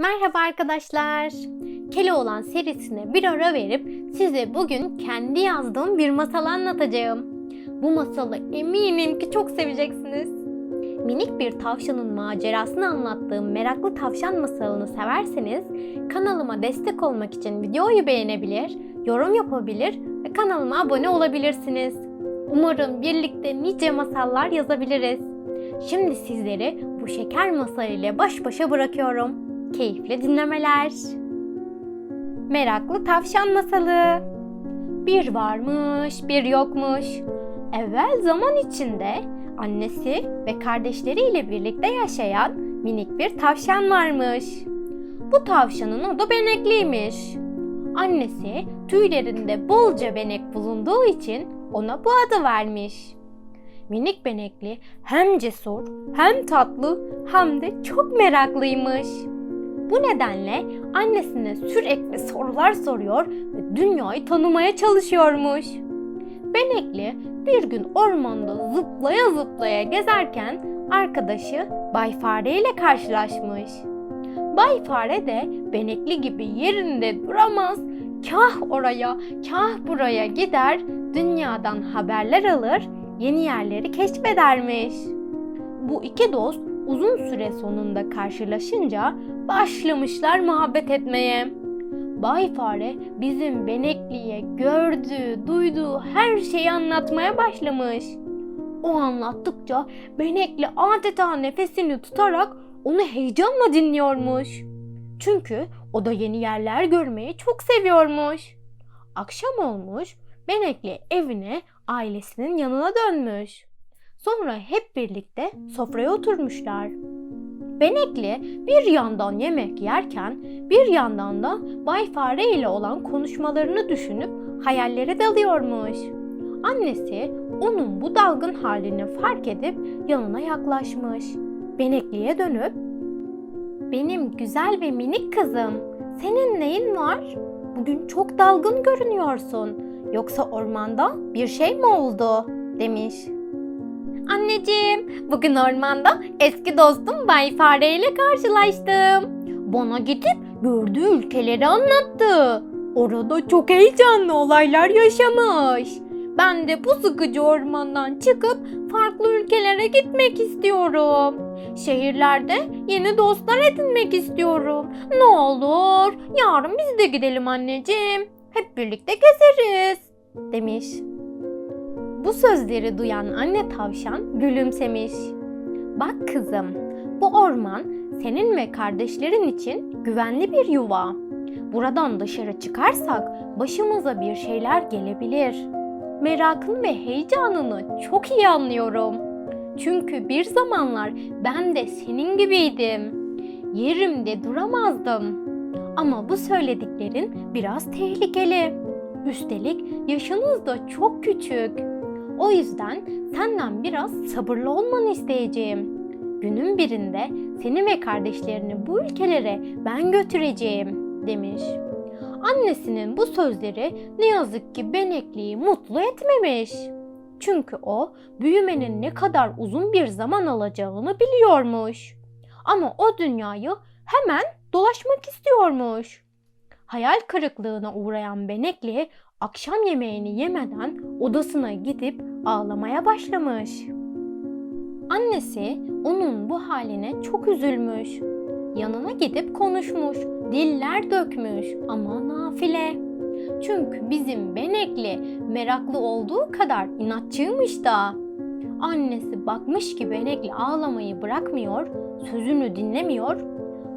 Merhaba arkadaşlar. Keloğlan serisine bir ara verip size bugün kendi yazdığım bir masal anlatacağım. Bu masalı eminim ki çok seveceksiniz. Minik bir tavşanın macerasını anlattığım meraklı tavşan masalını severseniz kanalıma destek olmak için videoyu beğenebilir, yorum yapabilir ve kanalıma abone olabilirsiniz. Umarım birlikte nice masallar yazabiliriz. Şimdi sizleri bu şeker masalı ile baş başa bırakıyorum. Keyifli dinlemeler. Meraklı tavşan masalı. Bir varmış, bir yokmuş. Evvel zaman içinde annesi ve kardeşleriyle birlikte yaşayan minik bir tavşan varmış. Bu tavşanın adı Benekliymiş. Annesi tüylerinde bolca benek bulunduğu için ona bu adı vermiş. Minik benekli hem cesur, hem tatlı, hem de çok meraklıymış. Bu nedenle annesine sürekli sorular soruyor ve dünyayı tanımaya çalışıyormuş. Benekli bir gün ormanda zıplaya zıplaya gezerken arkadaşı Bay Fare ile karşılaşmış. Bay Fare de Benekli gibi yerinde duramaz, kah oraya kah buraya gider, dünyadan haberler alır, yeni yerleri keşfedermiş. Bu iki dost uzun süre sonunda karşılaşınca başlamışlar muhabbet etmeye. Bay Fare bizim Benekli'ye gördüğü, duyduğu her şeyi anlatmaya başlamış. O anlattıkça Benekli adeta nefesini tutarak onu heyecanla dinliyormuş. Çünkü o da yeni yerler görmeyi çok seviyormuş. Akşam olmuş, Benekli evine ailesinin yanına dönmüş. Sonra hep birlikte sofraya oturmuşlar. Benekli bir yandan yemek yerken bir yandan da Bay Fare ile olan konuşmalarını düşünüp hayallere dalıyormuş. Annesi onun bu dalgın halini fark edip yanına yaklaşmış. Benekli'ye dönüp "Benim güzel ve minik kızım, senin neyin var? Bugün çok dalgın görünüyorsun. Yoksa ormanda bir şey mi oldu?" demiş. Anneciğim, bugün ormanda eski dostum Bay Fare ile karşılaştım. Bana gidip gördüğü ülkeleri anlattı. Orada çok heyecanlı olaylar yaşamış. Ben de bu sıkıcı ormandan çıkıp farklı ülkelere gitmek istiyorum. Şehirlerde yeni dostlar edinmek istiyorum. Ne olur, yarın biz de gidelim anneciğim. Hep birlikte gezeriz." demiş. Bu sözleri duyan anne tavşan gülümsemiş. Bak kızım, bu orman senin ve kardeşlerin için güvenli bir yuva. Buradan dışarı çıkarsak başımıza bir şeyler gelebilir. Merakın ve heyecanını çok iyi anlıyorum. Çünkü bir zamanlar ben de senin gibiydim. Yerimde duramazdım. Ama bu söylediklerin biraz tehlikeli. Üstelik yaşınız da çok küçük. O yüzden senden biraz sabırlı olmanı isteyeceğim. Günün birinde seni ve kardeşlerini bu ülkelere ben götüreceğim demiş. Annesinin bu sözleri ne yazık ki Benekli'yi mutlu etmemiş. Çünkü o büyümenin ne kadar uzun bir zaman alacağını biliyormuş. Ama o dünyayı hemen dolaşmak istiyormuş. Hayal kırıklığına uğrayan Benekli akşam yemeğini yemeden odasına gidip ağlamaya başlamış. Annesi onun bu haline çok üzülmüş. Yanına gidip konuşmuş, diller dökmüş ama nafile. Çünkü bizim Benekli meraklı olduğu kadar inatçıymış da. Annesi bakmış ki Benekli ağlamayı bırakmıyor, sözünü dinlemiyor.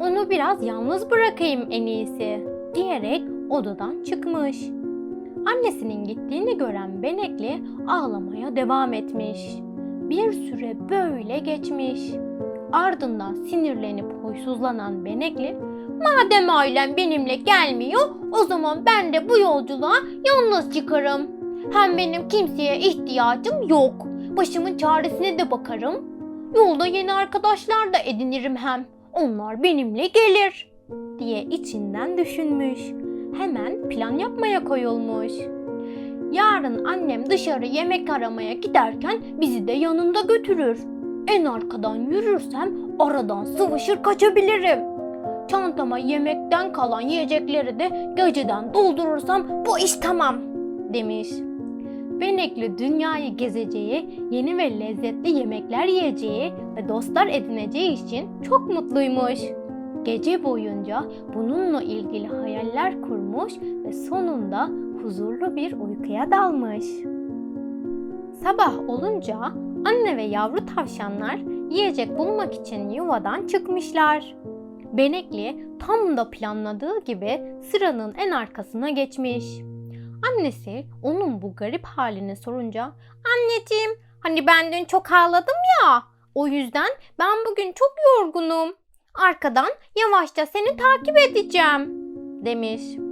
Onu biraz yalnız bırakayım en iyisi diyerek odadan çıkmış. Annesinin gittiğini gören Benekli ağlamaya devam etmiş. Bir süre böyle geçmiş. Ardından sinirlenip huysuzlanan Benekli, "Madem ailem benimle gelmiyor, o zaman ben de bu yolculuğa yalnız çıkarım. Hem benim kimseye ihtiyacım yok. Başımın çaresine de bakarım. Yolda yeni arkadaşlar da edinirim hem. Onlar benimle gelir." diye içinden düşünmüş hemen plan yapmaya koyulmuş. Yarın annem dışarı yemek aramaya giderken bizi de yanında götürür. En arkadan yürürsem aradan sıvışır kaçabilirim. Çantama yemekten kalan yiyecekleri de geceden doldurursam bu iş tamam demiş. Benekli dünyayı gezeceği, yeni ve lezzetli yemekler yiyeceği ve dostlar edineceği için çok mutluymuş. Gece boyunca bununla ilgili hayaller kurmuş ve sonunda huzurlu bir uykuya dalmış. Sabah olunca anne ve yavru tavşanlar yiyecek bulmak için yuvadan çıkmışlar. Benekli tam da planladığı gibi sıranın en arkasına geçmiş. Annesi onun bu garip halini sorunca Anneciğim hani ben dün çok ağladım ya o yüzden ben bugün çok yorgunum. Arkadan yavaşça seni takip edeceğim demiş.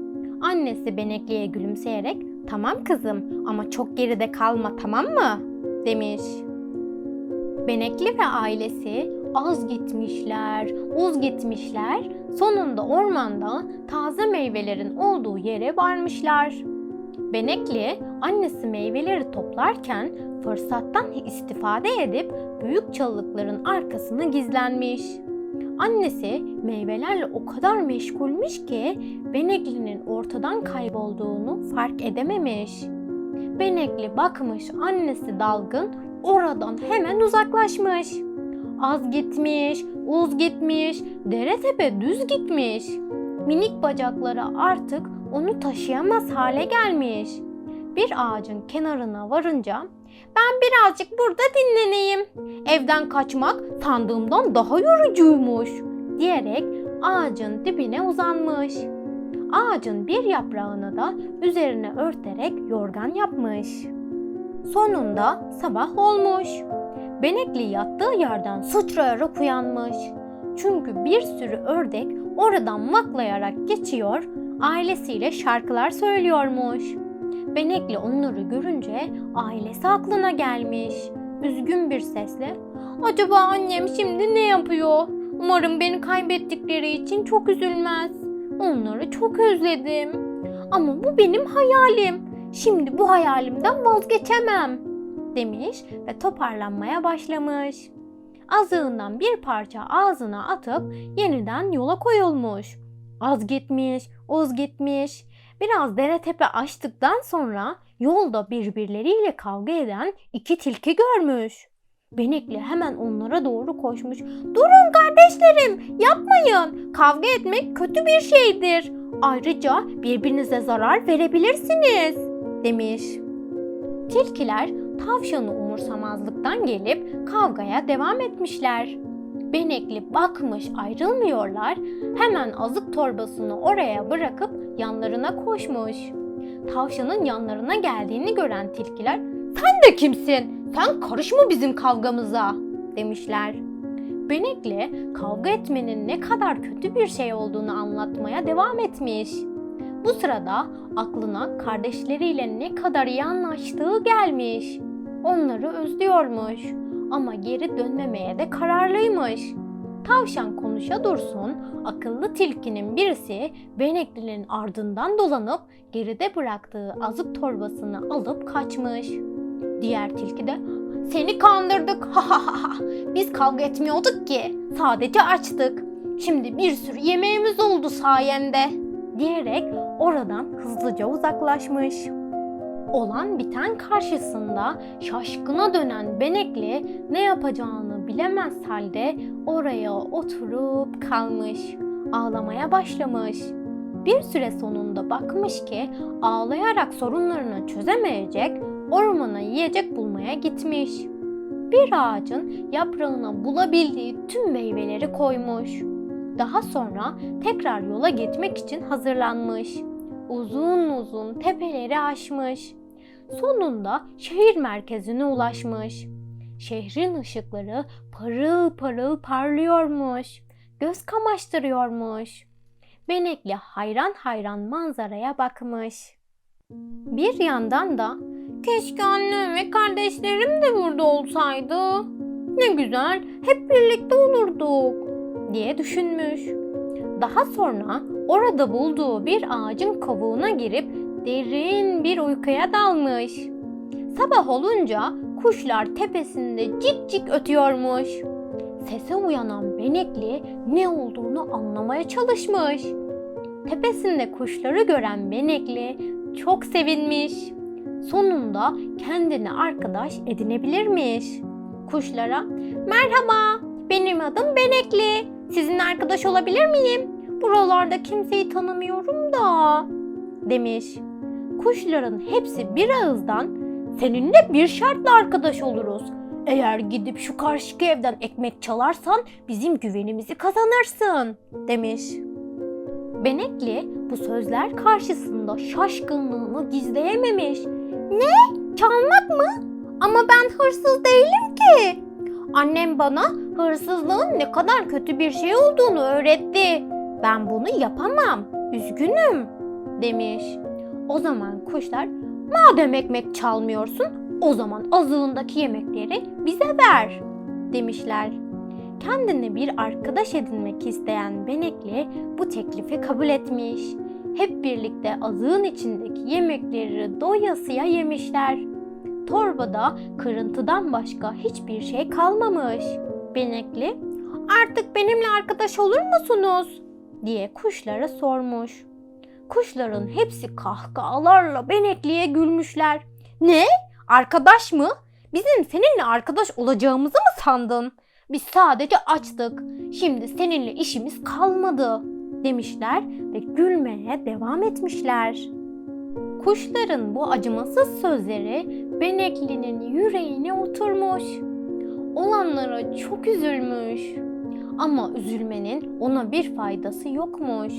Annesi Benekli'ye gülümseyerek tamam kızım ama çok geride kalma tamam mı demiş. Benekli ve ailesi az gitmişler, uz gitmişler. Sonunda ormanda taze meyvelerin olduğu yere varmışlar. Benekli annesi meyveleri toplarken fırsattan istifade edip büyük çalılıkların arkasına gizlenmiş. Annesi meyvelerle o kadar meşgulmüş ki Benekli'nin ortadan kaybolduğunu fark edememiş. Benekli bakmış annesi dalgın oradan hemen uzaklaşmış. Az gitmiş, uz gitmiş, dere tepe düz gitmiş. Minik bacakları artık onu taşıyamaz hale gelmiş. Bir ağacın kenarına varınca ben birazcık burada dinleneyim. Evden kaçmak sandığımdan daha yorucuymuş diyerek ağacın dibine uzanmış. Ağacın bir yaprağını da üzerine örterek yorgan yapmış. Sonunda sabah olmuş. Benekli yattığı yerden sıçrayarak uyanmış. Çünkü bir sürü ördek oradan maklayarak geçiyor, ailesiyle şarkılar söylüyormuş. Benekli onları görünce ailesi aklına gelmiş. Üzgün bir sesle Acaba annem şimdi ne yapıyor? Umarım beni kaybettikleri için çok üzülmez. Onları çok özledim. Ama bu benim hayalim. Şimdi bu hayalimden vazgeçemem demiş ve toparlanmaya başlamış. Azığından bir parça ağzına atıp yeniden yola koyulmuş. Az gitmiş, uz gitmiş. Biraz dere tepe açtıktan sonra yolda birbirleriyle kavga eden iki tilki görmüş. Benekli hemen onlara doğru koşmuş. Durun kardeşlerim, yapmayın. Kavga etmek kötü bir şeydir. Ayrıca birbirinize zarar verebilirsiniz, demiş. Tilkiler tavşanı umursamazlıktan gelip kavgaya devam etmişler. Benekli bakmış ayrılmıyorlar. Hemen azık torbasını oraya bırakıp yanlarına koşmuş. Tavşanın yanlarına geldiğini gören tilkiler "Sen de kimsin? Sen karışma bizim kavgamıza." demişler. Benekli kavga etmenin ne kadar kötü bir şey olduğunu anlatmaya devam etmiş. Bu sırada aklına kardeşleriyle ne kadar iyi anlaştığı gelmiş. Onları özlüyormuş ama geri dönmemeye de kararlıymış. Tavşan konuşa dursun, akıllı tilkinin birisi Benekli'nin ardından dolanıp geride bıraktığı azık torbasını alıp kaçmış. Diğer tilki de seni kandırdık ha ha ha. Biz kavga etmiyorduk ki sadece açtık. Şimdi bir sürü yemeğimiz oldu sayende diyerek oradan hızlıca uzaklaşmış. Olan biten karşısında şaşkına dönen Benekli ne yapacağını bilemez halde oraya oturup kalmış. Ağlamaya başlamış. Bir süre sonunda bakmış ki ağlayarak sorunlarını çözemeyecek, ormana yiyecek bulmaya gitmiş. Bir ağacın yaprağına bulabildiği tüm meyveleri koymuş. Daha sonra tekrar yola gitmek için hazırlanmış. Uzun uzun tepeleri aşmış. Sonunda şehir merkezine ulaşmış. Şehrin ışıkları parıl parıl parlıyormuş. Göz kamaştırıyormuş. Benekli hayran hayran manzaraya bakmış. Bir yandan da keşke annem ve kardeşlerim de burada olsaydı. Ne güzel hep birlikte olurduk diye düşünmüş. Daha sonra orada bulduğu bir ağacın kovuğuna girip derin bir uykuya dalmış. Sabah olunca kuşlar tepesinde cik cik ötüyormuş. Sese uyanan Benekli ne olduğunu anlamaya çalışmış. Tepesinde kuşları gören Benekli çok sevinmiş. Sonunda kendine arkadaş edinebilirmiş. Kuşlara "Merhaba, benim adım Benekli. Sizinle arkadaş olabilir miyim? Buralarda kimseyi tanımıyorum da." demiş. Kuşların hepsi bir ağızdan "Seninle bir şartla arkadaş oluruz. Eğer gidip şu karşıki evden ekmek çalarsan bizim güvenimizi kazanırsın." demiş. Benekli bu sözler karşısında şaşkınlığını gizleyememiş. Ne? Çalmak mı? Ama ben hırsız değilim ki. Annem bana hırsızlığın ne kadar kötü bir şey olduğunu öğretti. Ben bunu yapamam. Üzgünüm demiş. O zaman kuşlar madem ekmek çalmıyorsun o zaman azığındaki yemekleri bize ver demişler. Kendine bir arkadaş edinmek isteyen Benekli bu teklifi kabul etmiş. Hep birlikte azığın içindeki yemekleri doyasıya yemişler. Torbada kırıntıdan başka hiçbir şey kalmamış. Benekli, artık benimle arkadaş olur musunuz? diye kuşlara sormuş. Kuşların hepsi kahkahalarla Benekli'ye gülmüşler. Ne? Arkadaş mı? Bizim seninle arkadaş olacağımızı mı sandın? Biz sadece açtık. Şimdi seninle işimiz kalmadı demişler ve gülmeye devam etmişler. Kuşların bu acımasız sözleri Benekli'nin yüreğine oturmuş. Olanlara çok üzülmüş. Ama üzülmenin ona bir faydası yokmuş.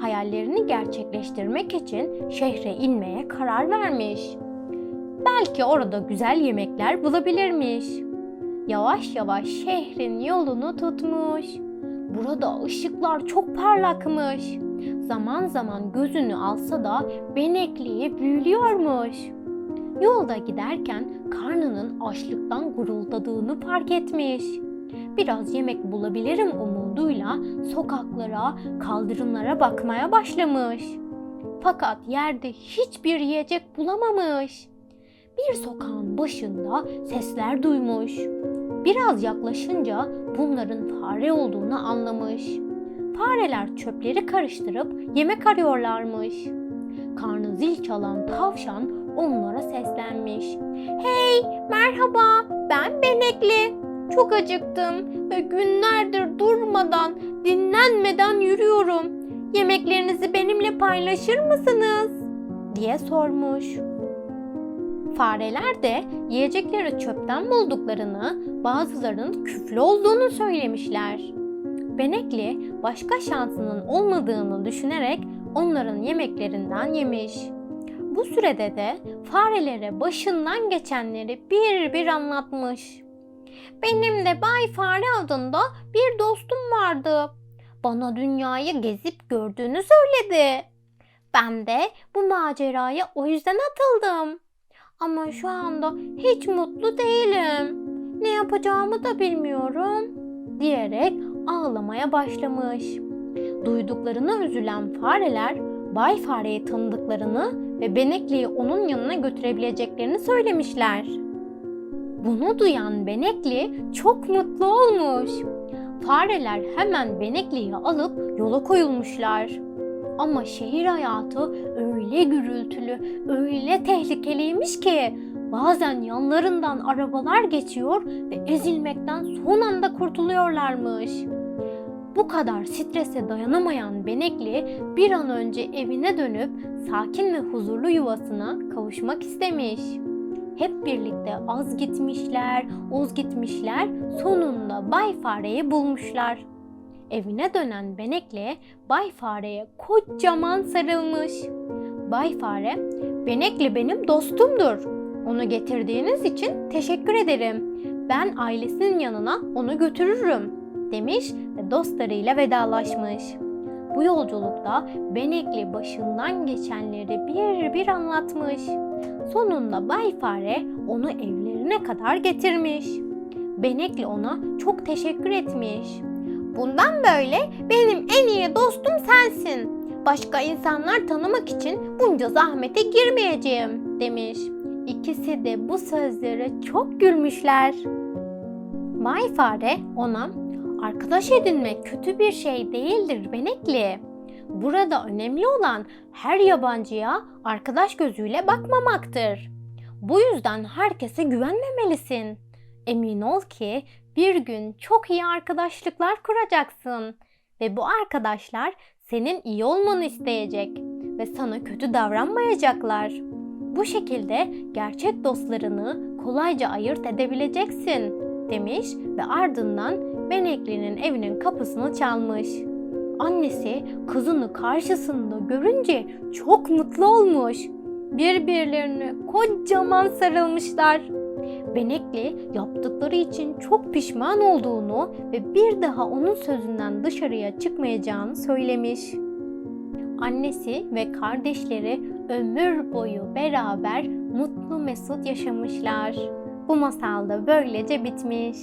Hayallerini gerçekleştirmek için şehre inmeye karar vermiş. Belki orada güzel yemekler bulabilirmiş. Yavaş yavaş şehrin yolunu tutmuş. Burada ışıklar çok parlakmış. Zaman zaman gözünü alsa da Benekli'yi büyülüyormuş. Yolda giderken karnının açlıktan guruldadığını fark etmiş. Biraz yemek bulabilirim umuduyla sokaklara, kaldırımlara bakmaya başlamış. Fakat yerde hiçbir yiyecek bulamamış. Bir sokağın başında sesler duymuş. Biraz yaklaşınca bunların fare olduğunu anlamış. Fareler çöpleri karıştırıp yemek arıyorlarmış. Karnı zil çalan tavşan onlara seslenmiş. Hey, merhaba, ben Benekli. Çok acıktım ve günlerdir durmadan, dinlenmeden yürüyorum. Yemeklerinizi benimle paylaşır mısınız? diye sormuş. Fareler de yiyecekleri çöpten bulduklarını, bazılarının küflü olduğunu söylemişler. Benekli başka şansının olmadığını düşünerek onların yemeklerinden yemiş. Bu sürede de farelere başından geçenleri bir bir anlatmış. Benim de Bay Fare adında bir dostum vardı. Bana dünyayı gezip gördüğünü söyledi. Ben de bu maceraya o yüzden atıldım. Ama şu anda hiç mutlu değilim. Ne yapacağımı da bilmiyorum diyerek ağlamaya başlamış. Duyduklarına üzülen fareler Bay Fare'yi tanıdıklarını ve Benekli'yi onun yanına götürebileceklerini söylemişler. Bunu duyan Benekli çok mutlu olmuş. Fareler hemen Benekli'yi alıp yola koyulmuşlar. Ama şehir hayatı öyle gürültülü, öyle tehlikeliymiş ki bazen yanlarından arabalar geçiyor ve ezilmekten son anda kurtuluyorlarmış. Bu kadar strese dayanamayan Benekli bir an önce evine dönüp sakin ve huzurlu yuvasına kavuşmak istemiş. Hep birlikte az gitmişler, uz gitmişler, sonunda Bay Fare'yi bulmuşlar. Evine dönen Benekli Bay Fare'ye kocaman sarılmış. Bay Fare, Benekli benim dostumdur. Onu getirdiğiniz için teşekkür ederim. Ben ailesinin yanına onu götürürüm demiş ve dostlarıyla vedalaşmış. Bu yolculukta Benekli başından geçenleri bir bir anlatmış. Sonunda Bay Fare onu evlerine kadar getirmiş. Benekli ona çok teşekkür etmiş. Bundan böyle benim en iyi dostum sensin. Başka insanlar tanımak için bunca zahmete girmeyeceğim demiş. İkisi de bu sözlere çok gülmüşler. Bay Fare ona arkadaş edinmek kötü bir şey değildir Benekli. Burada önemli olan her yabancıya arkadaş gözüyle bakmamaktır. Bu yüzden herkese güvenmemelisin. Emin ol ki bir gün çok iyi arkadaşlıklar kuracaksın ve bu arkadaşlar senin iyi olmanı isteyecek ve sana kötü davranmayacaklar. Bu şekilde gerçek dostlarını kolayca ayırt edebileceksin demiş ve ardından Benekli'nin evinin kapısını çalmış. Annesi kızını karşısında görünce çok mutlu olmuş. Birbirlerine kocaman sarılmışlar. Benekli yaptıkları için çok pişman olduğunu ve bir daha onun sözünden dışarıya çıkmayacağını söylemiş. Annesi ve kardeşleri ömür boyu beraber mutlu mesut yaşamışlar. Bu masal da böylece bitmiş.